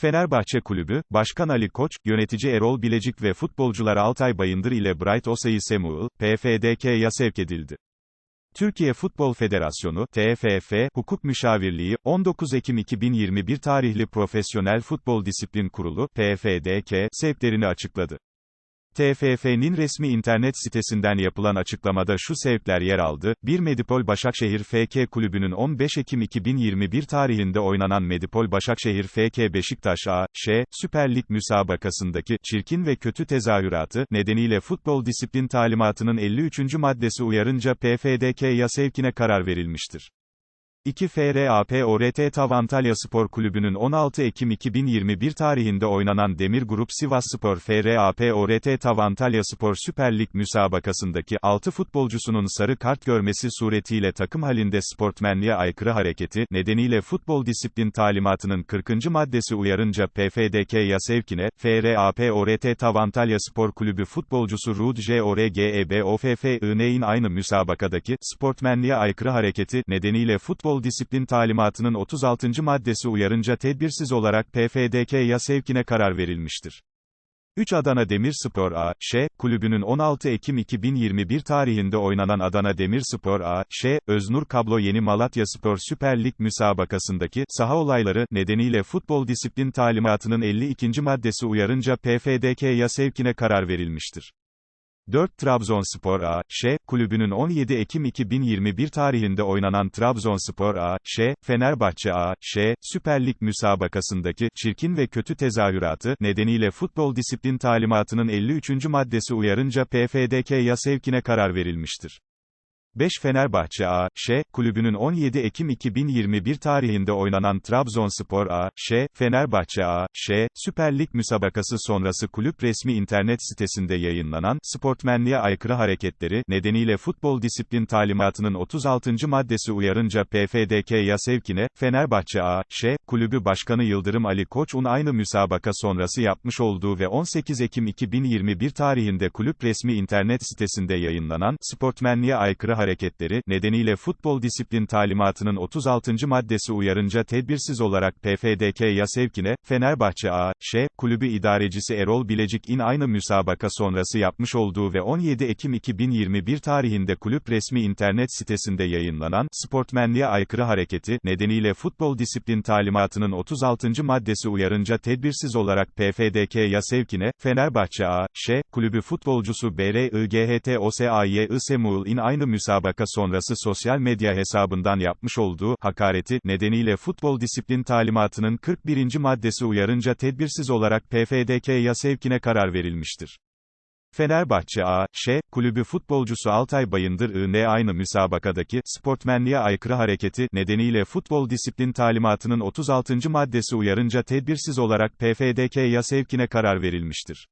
Fenerbahçe Kulübü, Başkan Ali Koç, Yönetici Erol Bilecik ve futbolcular Altay Bayındır ile Bright Osayi Samuel, PFDK'ya sevk edildi. Türkiye Futbol Federasyonu, TFF, Hukuk Müşavirliği, 19 Ekim 2021 tarihli Profesyonel Futbol Disiplin Kurulu, PFDK, sevklerini açıkladı. TFF'nin resmi internet sitesinden yapılan açıklamada şu sevkler yer aldı. 1 Medipol Başakşehir FK Kulübü'nün 15 Ekim 2021 tarihinde oynanan Medipol Başakşehir FK Beşiktaş A, Ş, Süper Lig müsabakasındaki çirkin ve kötü tezahüratı nedeniyle futbol disiplin talimatının 53. maddesi uyarınca PFDK'ya sevkine karar verilmiştir. 2 FRAPORT TAV Antalya Spor Kulübü'nün 16 Ekim 2021 tarihinde oynanan Demir Grup Sivas Spor FRAPORT TAV Antalya Spor Süper Lig müsabakasındaki 6 futbolcusunun sarı kart görmesi suretiyle takım halinde sportmenliğe aykırı hareketi nedeniyle futbol disiplin talimatının 40. maddesi uyarınca PFDK'ya sevkine, FRAPORT TAV Antalya Spor Kulübü futbolcusu Rud JORGEBOFFI'nin aynı müsabakadaki sportmenliğe aykırı hareketi nedeniyle futbol futbol disiplin talimatının 36. maddesi uyarınca tedbirsiz olarak PFDK'ya sevkine karar verilmiştir. 3 Adana Demirspor A.Ş. kulübünün 16 Ekim 2021 tarihinde oynanan Adana Demirspor A.Ş. Öznur Kablo Yeni Malatya Spor Süper Lig müsabakasındaki saha olayları nedeniyle futbol disiplin talimatının 52. maddesi uyarınca PFDK'ya sevkine karar verilmiştir. 4 Trabzonspor A.Ş. kulübünün 17 Ekim 2021 tarihinde oynanan Trabzonspor A.Ş. Fenerbahçe A.Ş. Süper Lig müsabakasındaki çirkin ve kötü tezahüratı nedeniyle futbol disiplin talimatının 53. maddesi uyarınca PFDK'ya sevkine karar verilmiştir. 5 Fenerbahçe A.Ş. kulübünün 17 Ekim 2021 tarihinde oynanan Trabzonspor A.Ş. Fenerbahçe A.Ş. Süper Lig müsabakası sonrası kulüp resmi internet sitesinde yayınlanan sportmenliğe aykırı hareketleri nedeniyle futbol disiplin talimatının 36. maddesi uyarınca PFDK'ya sevkine Fenerbahçe A.Ş. kulübü başkanı Yıldırım Ali Koç'un aynı müsabaka sonrası yapmış olduğu ve 18 Ekim 2021 tarihinde kulüp resmi internet sitesinde yayınlanan sportmenliğe aykırı hareketleri nedeniyle futbol disiplin talimatının 36. maddesi uyarınca tedbirsiz olarak PFDK'ya sevkine, Fenerbahçe A.Ş. kulübü idarecisi Erol Bilecik in aynı müsabaka sonrası yapmış olduğu ve 17 Ekim 2021 tarihinde kulüp resmi internet sitesinde yayınlanan sportmenliğe aykırı hareketi nedeniyle futbol disiplin talimatının 36. maddesi uyarınca tedbirsiz olarak PFDK'ya sevkine, Fenerbahçe A.Ş. kulübü futbolcusu BRIGHT OSAY Isemul in aynı müsabaka müsabaka sonrası sosyal medya hesabından yapmış olduğu hakareti nedeniyle futbol disiplin talimatının 41. maddesi uyarınca tedbirsiz olarak PFDK'ya sevkine karar verilmiştir. Fenerbahçe A.Ş. kulübü futbolcusu Altay Bayındır I.N. aynı müsabakadaki sportmenliğe aykırı hareketi nedeniyle futbol disiplin talimatının 36. maddesi uyarınca tedbirsiz olarak PFDK'ya sevkine karar verilmiştir.